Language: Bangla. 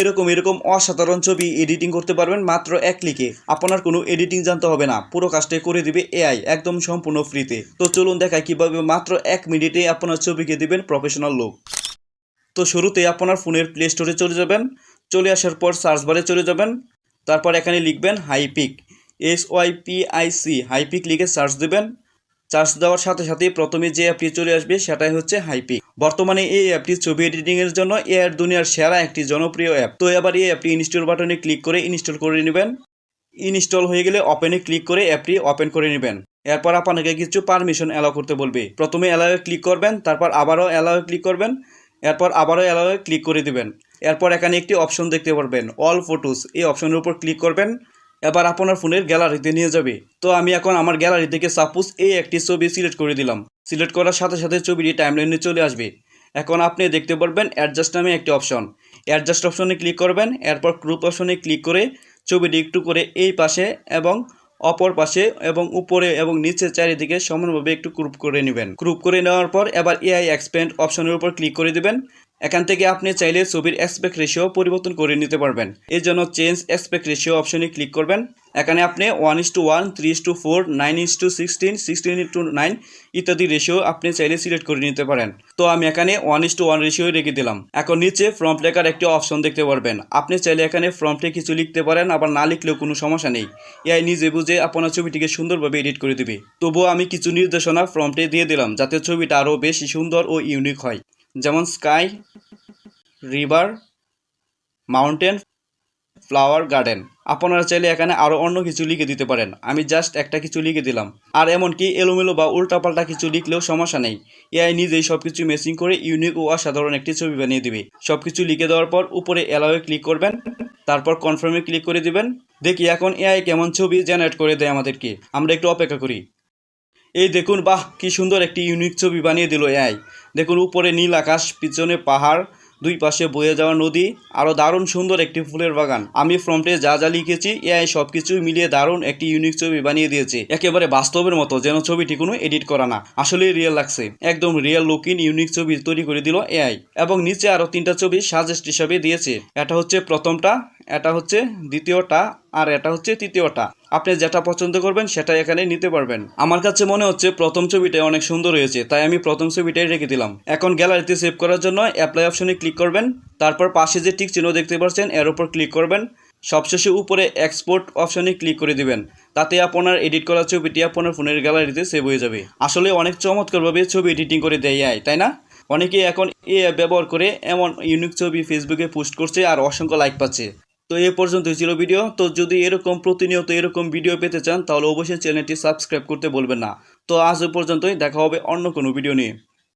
এরকম এরকম অসাধারণ ছবি এডিটিং করতে পারবেন মাত্র এক ক্লিকে। আপনার কোনো এডিটিং জানতে হবে না। পুরো কাজটাই করে দিবে এআই, একদম সম্পূর্ণ ফ্রিতে। তো চলুন দেখাই কীভাবে মাত্র এক মিনিটে আপনার ছবিকে দিবেন প্রফেশনাল লুক তো শুরুতে আপনার ফোনের প্লে স্টোরে চলে যাবেন। চলে আসার পর সার্চ বারে চলে যাবেন। তারপর এখানে লিখবেন Hypic S Y P I C Hypic লিখে সার্চ দেবেন। সার্চ দেওয়ার সাথে সাথে প্রথমে যে অ্যাপটি চলে আসবে সেটাই হচ্ছে হাইপিক বর্তমানে এই অ্যাপটি ছবি এডিটিং এর জন্য এআর দুনিয়ার সেরা একটি জনপ্রিয় অ্যাপ। তো এবার এই অ্যাপটি ইনস্টল বাটনে ক্লিক করে ইনস্টল করে নেবেন। ইনস্টল হয়ে গেলে ওপেনে ক্লিক করে অ্যাপটি ওপেন করে নেবেন। এরপর আপনাকে কিছু পারমিশন অ্যালাউ করতে বলবে। প্রথমে অ্যালাউয়ে ক্লিক করবেন, তারপর আবারও অ্যালাউয়ে ক্লিক করবেন, এরপর আবারও অ্যালাউয়ে ক্লিক করে দিবেন। এরপর এখানে একটি অপশন দেখতে পারবেন, অল ফটোস। এই অপশনের উপর ক্লিক করবেন। এবার আপনার ফোনের গ্যালারিতে নিয়ে যাবে। তো আমি এখন আমার গ্যালারি থেকে সাপোজ এই একটি ছবি সিলেক্ট করে দিলাম। সিলেক্ট করার সাথে সাথে ছবিটি টাইমলাইনে চলে আসবে। এখন আপনি দেখতে পারবেন অ্যাডজাস্ট নামে একটি অপশন অ্যাডজাস্ট অপশনে ক্লিক করবেন, এরপর গ্রুপ অপশনে ক্লিক করে ছবিটি একটু করে এই পাশে এবং অপর পাশে এবং উপরে এবং নিচে চারিদিকে সমানভাবে একটু গ্রুপ করে নেবেন। গ্রুপ করে নেওয়ার পর এবার এআই এক্সপেন্ড অপশনের উপর ক্লিক করে দিবেন। এখান থেকে আপনি চাইলে ছবির এক্সপেক্ট রেশিও পরিবর্তন করে নিতে পারবেন। এর জন্য চেঞ্জ এক্সপেক্ট রেশিও অপশনে ক্লিক করবেন। এখানে আপনি one is to one three is to four nine is to sixteen sixteen is to nine ইত্যাদি রেশিও আপনি চাইলে সিলেক্ট করে নিতে পারেন। তো আমি এখানে one is to one ratio রেখে দিলাম। এখন নিচে ফ্রন্ট লেখার একটি অপশন দেখতে পারবেন। আপনি চাইলে এখানে ফ্রন্টে কিছু লিখতে পারেন, আবার না লিখলেও কোনো সমস্যা নেই। এআই নিজে বুঝে আপনার ছবিটিকে সুন্দরভাবে এডিট করে দেবে। তবুও আমি কিছু নির্দেশনা ফ্রন্টে দিয়ে দিলাম, যাতে ছবিটা আরও বেশি সুন্দর ও ইউনিক হয়। যেমন sky, river, mountain, flower garden. আপনারা চাইলে এখানে আরও অন্য কিছু লিখে দিতে পারেন। আমি জাস্ট একটা কিছু লিখে দিলাম। আর এমনকি এলোমেলো বা উল্টাপাল্টা কিছু লিখলেও সমস্যা নেই। এআই নিজেই সব কিছু মেসিং করে ইউনিক ও অসাধারণ একটি ছবি বানিয়ে দিবে। সব কিছু লিখে দেওয়ার পর উপরে অ্যালাওয়ে ক্লিক করবেন। তারপর কনফার্মে ক্লিক করে দিবেন। দেখি এখন এআই কেমন ছবি জেনারেট করে দেয় আমাদেরকে। আমরা একটু অপেক্ষা করি। এই দেখুন, বাহ, কি সুন্দর একটি ইউনিক ছবি বানিয়ে দিল এআই দেখুন, উপরে নীল আকাশ, পিছনে পাহাড়, দুই পাশে বয়ে যাওয়া নদী আরও দারুণ সুন্দর একটি ফুলের বাগান। আমি ফ্রন্টে যা যা লিখেছি এআই সব কিছু মিলিয়ে দারুণ একটি ইউনিক ছবি বানিয়ে দিয়েছে। একেবারে বাস্তবের মতো, যেন ছবিটি কোনো এডিট করা না, আসলেই রিয়েল লাগছে। একদম রিয়েল লুকিং ইউনিক ছবি তৈরি করে দিল এআই এবং নিচে আরও তিনটা ছবি সাজেস্ট হিসাবে দিয়েছে। এটা হচ্ছে প্রথমটা এটা হচ্ছে দ্বিতীয়টা আর এটা হচ্ছে তৃতীয়টা। আপনি যেটা পছন্দ করবেন সেটা এখানে নিতে পারবেন। আমার কাছে মনে হচ্ছে প্রথম ছবিটা অনেক সুন্দর হয়েছে তাই আমি প্রথম ছবিটাই রেখে দিলাম। এখন গ্যালারিতে সেভ করার জন্য অ্যাপ্লাই অপশনে ক্লিক করবেন তারপর পাশে যে টিক চিহ্ন দেখতে পাচ্ছেন এর উপর ক্লিক করবেন। সবশেষে উপরে এক্সপোর্ট অপশনে ক্লিক করে দিবেন তাতে আপনার এডিট করা ছবিটি আপনার ফোনের গ্যালারিতে সেভ হয়ে যাবে। আসলে অনেক চমৎকারভাবে ছবি এডিটিং করে দেয় AI, তাই না? অনেকে এখন এ ব্যবহার করে এমন ইউনিক ছবি ফেসবুকে পোস্ট করছে আর অসংখ্য লাইক পাচ্ছে। তো এ পর্যন্তই ছিল ভিডিও। তো যদি এরকম প্রতিনিয়ত এরকম ভিডিও পেতে চান, তাহলে অবশ্যই চ্যানেলটি সাবস্ক্রাইব করতে বলবেন না। তো আজ পর্যন্তই, দেখা হবে অন্য কোনো ভিডিও নিয়ে।